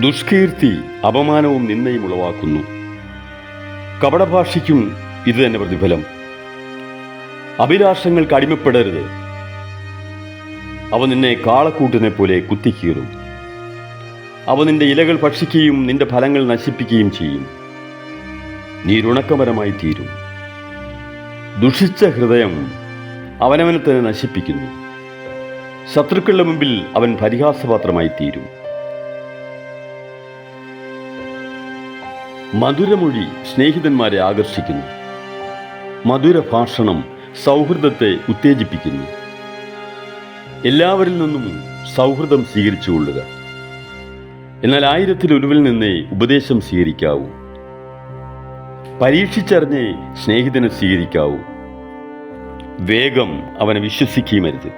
ദുഷ്കീർത്തി അപമാനവും നിന്നയും ഉളവാക്കുന്നു. കപടഭാഷയ്ക്കും ഇത് തന്നെ പ്രതിഫലം. അഭിലാഷങ്ങൾക്ക് അടിമപ്പെടരുത്. അവ നിന്നെ കാളക്കൂട്ടിനെ പോലെ കുത്തിക്കീറും. അവ നിന്റെ ഇലകൾ ഭക്ഷിക്കുകയും നിന്റെ ഫലങ്ങൾ നശിപ്പിക്കുകയും ചെയ്യും. നീ രുണക്കപരമായി തീരും. ദുഷിച്ച ഹൃദയം അവനവനെ തന്നെ നശിപ്പിക്കുന്നു. ശത്രുക്കളുടെ മുമ്പിൽ അവൻ പരിഹാസപാത്രമായി തീരും. മധുരമൊഴി സ്നേഹിതന്മാരെ ആകർഷിക്കുന്നു. മധുര ഭാഷണം സൗഹൃദത്തെ ഉത്തേജിപ്പിക്കുന്നു. എല്ലാവരിൽ നിന്നും സൗഹൃദം സ്വീകരിച്ചു കൊള്ളുക. എന്നാൽ ആയിരത്തിൽ ഒരുവിൽ നിന്നേ ഉപദേശം സ്വീകരിക്കാവൂ. പരീക്ഷിച്ചറിഞ്ഞേ സ്നേഹിതനെ സ്വീകരിക്കാവൂ. വേഗം അവനെ വിശ്വസിക്കുകയുമരുത്.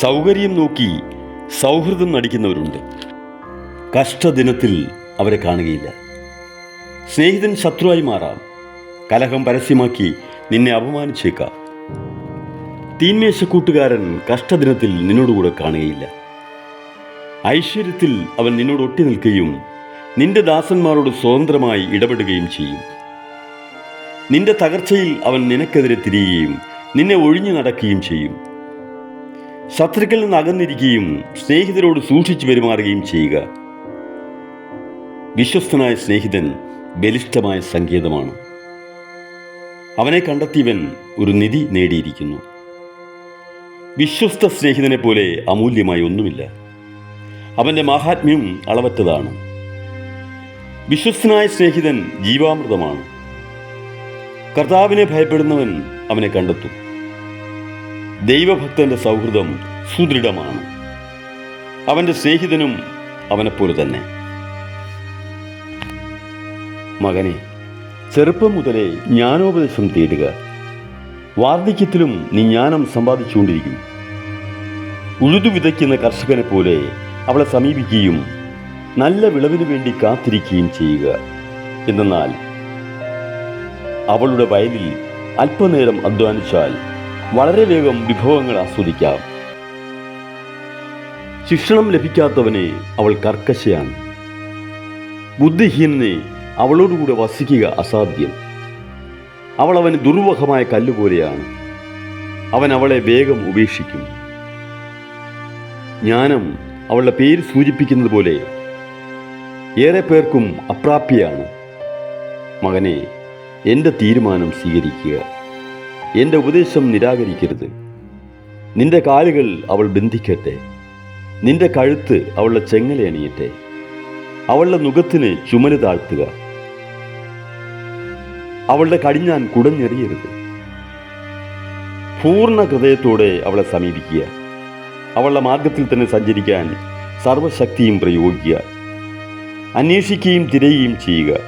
സൗകര്യം നോക്കി സൗഹൃദം നടിക്കുന്നവരുണ്ട്. കഷ്ടദിനത്തിൽ അവരെ കാണുകയില്ല. സ്നേഹിതൻ ശത്രുവായി മാറാം. കലഹം പരസ്യമാക്കി നിന്നെ അപമാനിച്ചേക്കാം. തീന്മേശ കൂട്ടുകാരൻ കഷ്ടദിനത്തിൽ നിന്നോടുകൂടെ കാണുകയില്ല. ഐശ്വര്യത്തിൽ അവൻ നിന്നോട് ഒട്ടി നിൽക്കുകയും നിന്റെ ദാസന്മാരോട് സ്വതന്ത്രമായി ഇടപെടുകയും ചെയ്യും. നിന്റെ തകർച്ചയിൽ അവൻ നിനക്കെതിരെ തിരിയുകയും നിന്നെ ഒഴിഞ്ഞു നടക്കുകയും ചെയ്യും. ശത്രുക്കളിൽ നിന്ന് അകന്നിരിക്കുകയും സ്നേഹിതരോട് സൂക്ഷിച്ചു പെരുമാറുകയും ചെയ്യുക. വിശ്വസ്തനായ സ്നേഹിതൻ ബലിഷ്ഠമായ സങ്കേതമാണ്. അവനെ കണ്ടെത്തിയവൻ ഒരു നിധി നേടിയിരിക്കുന്നു. വിശ്വസ്ത സ്നേഹിതനെ പോലെ അമൂല്യമായി ഒന്നുമില്ല. അവന്റെ മാഹാത്മ്യം അളവറ്റതാണ്. വിശ്വസ്തനായ സ്നേഹിതൻ ജീവാമൃതമാണ്. കർത്താവിനെ ഭയപ്പെടുന്നവൻ അവനെ കണ്ടെത്തും. ദൈവഭക്തന്റെ സൗഹൃദം സുദൃഢമാണ്. അവന്റെ സ്നേഹിതനും അവനെപ്പോലെ തന്നെ. മകനെ ചെറുപ്പം മുതലേ ജ്ഞാനോപദേശം തേടുക. വാർദ്ധക്യത്തിലും നീ ജ്ഞാനം സമ്പാദിച്ചുകൊണ്ടിരിക്കും. ഉഴുതു വിതയ്ക്കുന്ന കർഷകനെ പോലെ അവളെ സമീപിക്കുകയും നല്ല വിളവിനു വേണ്ടി കാത്തിരിക്കുകയും ചെയ്യുക. എന്നാൽ അവളുടെ വയലിൽ അല്പനേരം അധ്വാനിച്ചാൽ വളരെ വേഗം വിഭവങ്ങൾ ആസ്വദിക്കാം. ശിക്ഷണം ലഭിക്കാത്തവനെ അവൾ കർക്കശയാണ്. ബുദ്ധിഹീനനെ അവളോടുകൂടെ വസിക്കുക അസാധ്യം. അവൾ അവന് ദുർവഹമായ കല്ലുപോലെയാണ്. അവൻ അവളെ വേഗം ഉപേക്ഷിക്കും. ജ്ഞാനം അവളുടെ പേര് സൂചിപ്പിക്കുന്നത് പോലെ ഏറെ പേർക്കും അപ്രാപ്യയാണ്. മകനെ എന്റെ തീരുമാനം സ്വീകരിക്കുക. എന്റെ ഉപദേശം നിരാകരിക്കരുത്. നിന്റെ കാലുകൾ അവൾ ബന്ധിക്കട്ടെ. നിന്റെ കഴുത്ത് അവളുടെ ചെങ്ങല അണിയട്ടെ. അവളുടെ മുഖത്തിന് ചുമൽ താഴ്ത്തുക. അവളുടെ കടിഞ്ഞാൻ കുടഞ്ഞെറിയരുത്. പൂർണ ഹൃദയത്തോടെ അവളെ സമീപിക്കുക. അവളുടെ മാർഗത്തിൽ തന്നെ സഞ്ചരിക്കാൻ സർവശക്തിയും പ്രയോഗിക്കുക. അന്വേഷിക്കുകയും തിരയുകയും ചെയ്യുക.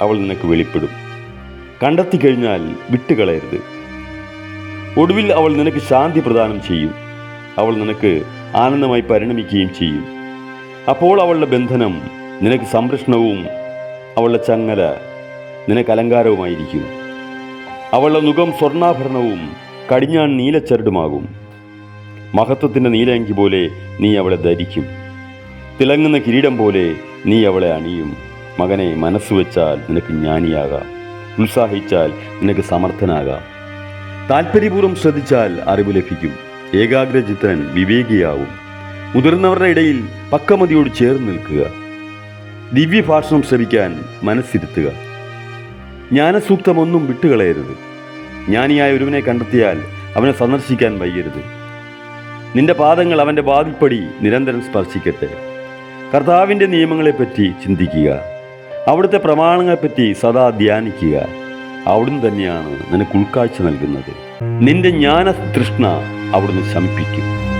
അവൾ നിനക്ക് വെളിപ്പെടും. കണ്ടെത്തി കഴിഞ്ഞാൽ വിട്ടുകളയരുത്. ഒടുവിൽ അവൾ നിനക്ക് ശാന്തി പ്രദാനം ചെയ്യും. അവൾ നിനക്ക് ആനന്ദമായി പരിണമിക്കുകയും ചെയ്യും. അപ്പോൾ അവളുടെ ബന്ധനം നിനക്ക് സംരക്ഷണവും അവളുടെ ചങ്ങല നിനക്ക് അലങ്കാരവുമായിരിക്കും. അവളുടെ മുഖം സ്വർണാഭരണവും കടിഞ്ഞാൻ നീലച്ചരടുമാകും. മഹത്വത്തിന്റെ നീലയങ്കി പോലെ നീ അവളെ ധരിക്കും. തിളങ്ങുന്ന കിരീടം പോലെ നീ അവളെ അണിയും. മകനെ മനസ്സ് വെച്ചാൽ നിനക്ക് ജ്ഞാനിയാകാം. ഉത്സാഹിച്ചാൽ നിനക്ക് സമർത്ഥനാകാം. താല്പര്യപൂർവം ശ്രദ്ധിച്ചാൽ അറിവ് ലഭിക്കും. ഏകാഗ്രചിത്രൻ വിവേകിയാവും. മുതിർന്നവരുടെ ഇടയിൽ പക്കമതിയോട് ചേർന്ന് നിൽക്കുക. ദിവ്യഭാഷണം ശ്രവിക്കാൻ മനസ്സിരുത്തുക. ജ്ഞാനസൂക്തമൊന്നും വിട്ടുകളയരുത്. ജ്ഞാനിയായ ഒരുവനെ കണ്ടെത്തിയാൽ അവനെ സന്ദർശിക്കാൻ വയ്യരുത്. നിന്റെ പാദങ്ങൾ അവന്റെ വാതിൽപ്പടി നിരന്തരം സ്പർശിക്കട്ടെ. കർത്താവിന്റെ നിയമങ്ങളെപ്പറ്റി ചിന്തിക്കുക. അവിടുത്തെ പ്രമാണങ്ങളെപ്പറ്റി സദാ ധ്യാനിക്കുക. അവിടുന്ന് തന്നെയാണ് നിനക്ക് ഉൾക്കാഴ്ച നൽകുന്നത്. നിന്റെ ജ്ഞാന തൃഷ്ണ അവിടുന്ന് ശമിപ്പിക്കും.